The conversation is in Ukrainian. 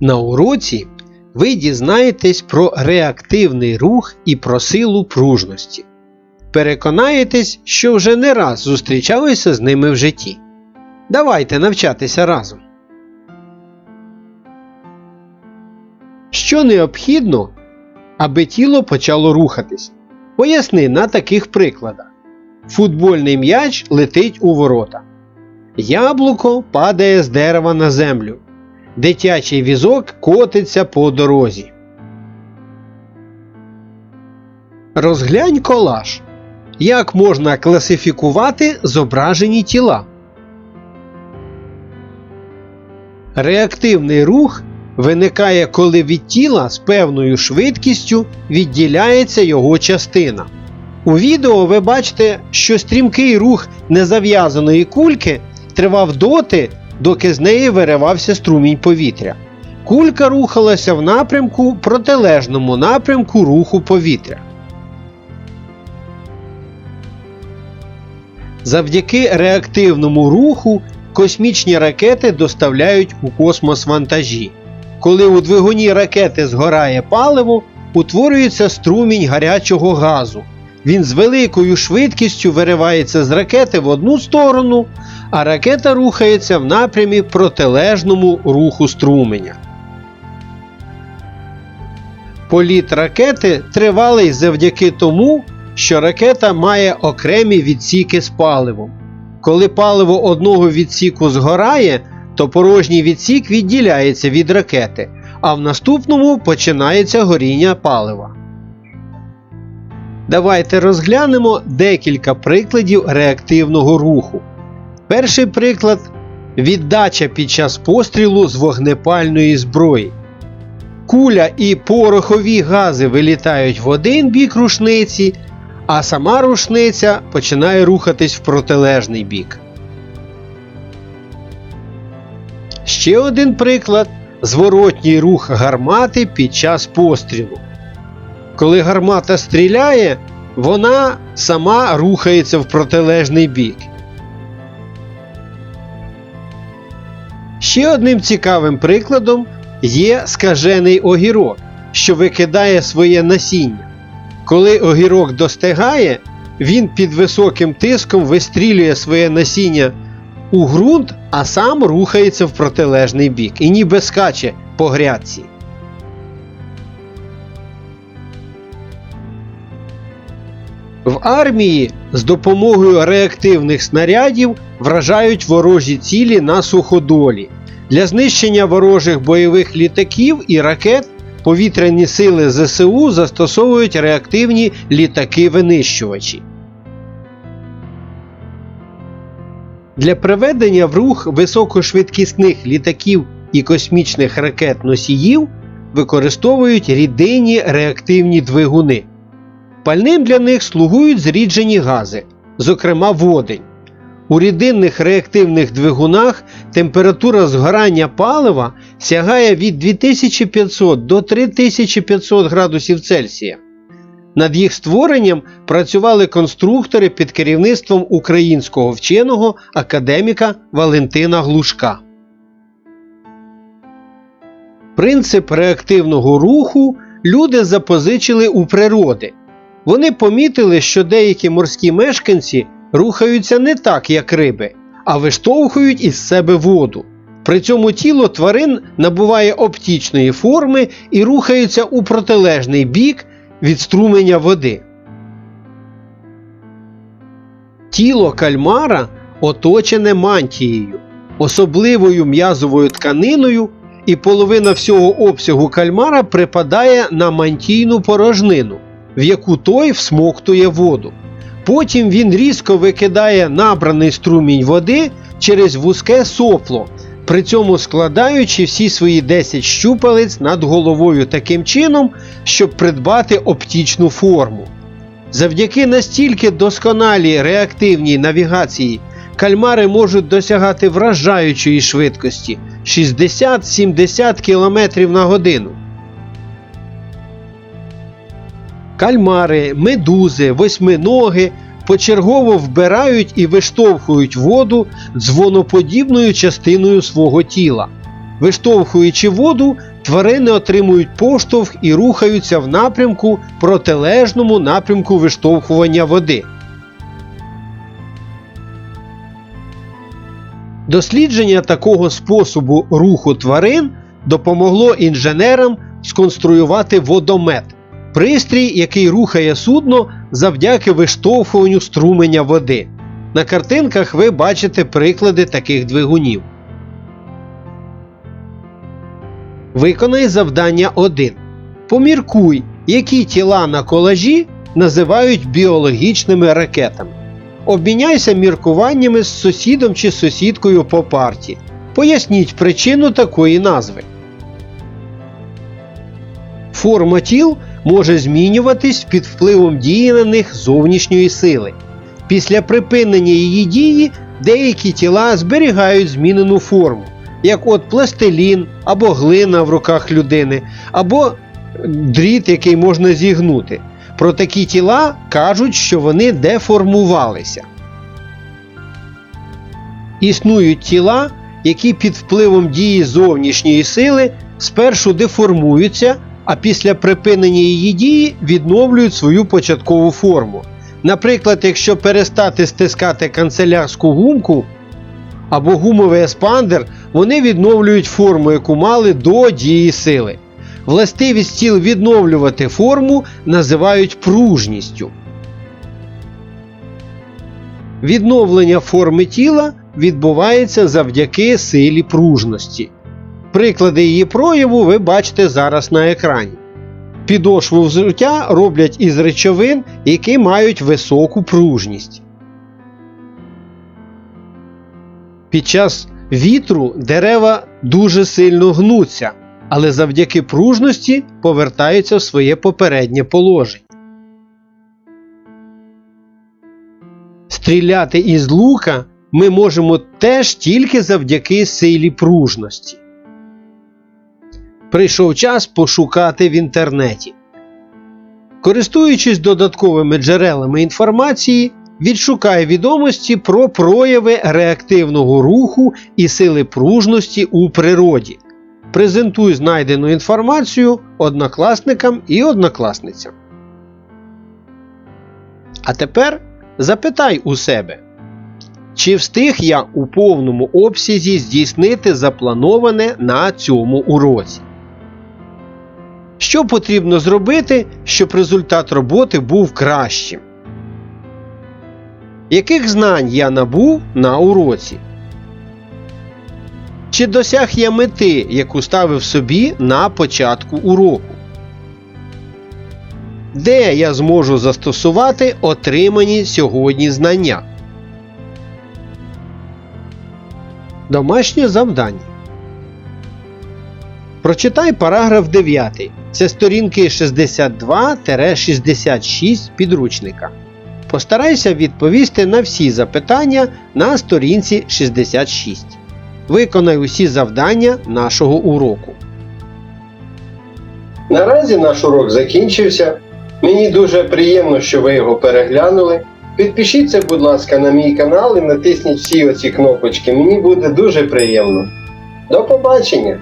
На уроці ви дізнаєтесь про реактивний рух і про силу пружності. Переконаєтесь, що вже не раз зустрічалися з ними в житті. Давайте навчатися разом. Що необхідно, аби тіло почало рухатись? Поясни на таких прикладах. Футбольний м'яч летить у ворота. Яблуко падає з дерева на землю. Дитячий візок котиться по дорозі. Розглянь колаж. Як можна класифікувати зображені тіла? Реактивний рух виникає, коли від тіла з певною швидкістю відділяється його частина. У відео ви бачите, що стрімкий рух незав'язаної кульки тривав доти, доки з неї виривався струмінь повітря. Кулька рухалася в напрямку протилежному напрямку руху повітря. Завдяки реактивному руху космічні ракети доставляють у космос вантажі. Коли у двигуні ракети згорає паливо, утворюється струмінь гарячого газу. Він з великою швидкістю виривається з ракети в одну сторону, а ракета рухається в напрямі протилежному руху струменя. Політ ракети тривалий завдяки тому, що ракета має окремі відсіки з паливом. Коли паливо одного відсіку згорає, то порожній відсік відділяється від ракети, а в наступному починається горіння палива. Давайте розглянемо декілька прикладів реактивного руху. Перший приклад віддача під час пострілу з вогнепальної зброї. Куля і порохові гази вилітають в один бік рушниці, а сама рушниця починає рухатись в протилежний бік. Ще один приклад зворотній рух гармати під час пострілу. Коли гармата стріляє, вона сама рухається в протилежний бік. Ще одним цікавим прикладом є скажений огірок, що викидає своє насіння. Коли огірок достигає, він під високим тиском вистрілює своє насіння у ґрунт, а сам рухається в протилежний бік і ніби скаче по грядці. В армії з допомогою реактивних снарядів вражають ворожі цілі на суходолі. Для знищення ворожих бойових літаків і ракет повітряні сили ЗСУ застосовують реактивні літаки-винищувачі. Для приведення в рух високошвидкісних літаків і космічних ракет носіїв використовують рідинні реактивні двигуни. Пальним для них слугують зріджені гази, зокрема водень. У рідинних реактивних двигунах температура згорання палива сягає від 2500 до 3500 градусів Цельсія. Над їх створенням працювали конструктори під керівництвом українського вченого академіка Валентина Глушка. Принцип реактивного руху люди запозичили у природи. Вони помітили, що деякі морські мешканці рухаються не так, як риби, а виштовхують із себе воду. При цьому тіло тварин набуває оптічної форми і рухається у протилежний бік від струменя води. Тіло кальмара оточене мантією, особливою м'язовою тканиною, і половина всього обсягу кальмара припадає на мантійну порожнину, в яку той всмоктує воду. Потім він різко викидає набраний струмінь води через вузьке сопло, при цьому складаючи всі свої 10 щупалець над головою таким чином, щоб придбати оптічну форму. Завдяки настільки досконалій реактивній навігації кальмари можуть досягати вражаючої швидкості 60-70 км на годину. Кальмари, медузи, восьминоги почергово вбирають і виштовхують воду дзвоноподібною частиною свого тіла. Виштовхуючи воду, тварини отримують поштовх і рухаються в напрямку протилежному напрямку виштовхування води. Дослідження такого способу руху тварин допомогло інженерам сконструювати водомет пристрій, який рухає судно завдяки виштовхуванню струменя води. На картинках ви бачите приклади таких двигунів. Виконай завдання 1. Поміркуй, які тіла на колажі називають біологічними ракетами. Обміняйся міркуваннями з сусідом чи сусідкою по парті. Поясніть причину такої назви. Форма тіл може змінюватись під впливом дії на них зовнішньої сили. Після припинення її дії деякі тіла зберігають змінену форму, як от пластилін або глина в руках людини, або дріт, який можна зігнути. Про такі тіла кажуть, що вони деформувалися. Існують тіла, які під впливом дії зовнішньої сили спершу деформуються, а після припинення її дії відновлюють свою початкову форму. Наприклад, якщо перестати стискати канцелярську гумку або гумовий еспандер, вони відновлюють форму, яку мали до дії сили. Властивість тіл відновлювати форму називають пружністю. Відновлення форми тіла відбувається завдяки силі пружності. Приклади її прояву ви бачите зараз на екрані. Підошву взуття роблять із речовин, які мають високу пружність. Під час вітру дерева дуже сильно гнуться, але завдяки пружності повертаються в своє попереднє положення. Стріляти із лука ми можемо теж тільки завдяки силі пружності. Прийшов час пошукати в інтернеті. Користуючись додатковими джерелами інформації, відшукай відомості про прояви реактивного руху і сили пружності у природі. Презентуй знайдену інформацію однокласникам і однокласницям. А тепер запитай у себе, чи встиг я у повному обсязі здійснити заплановане на цьому уроці? Що потрібно зробити, щоб результат роботи був кращим? Яких знань я набув на уроці? Чи досяг я мети, яку ставив собі на початку уроку? Де я зможу застосувати отримані сьогодні знання? Домашнє завдання. Прочитай параграф 9. Це сторінки 62-66 підручника. Постарайся відповісти на всі запитання на сторінці 66. Виконай усі завдання нашого уроку. Наразі наш урок закінчився. Мені дуже приємно, що ви його переглянули. Підпишіться, будь ласка, на мій канал і натисніть всі оці кнопочки. Мені буде дуже приємно. До побачення!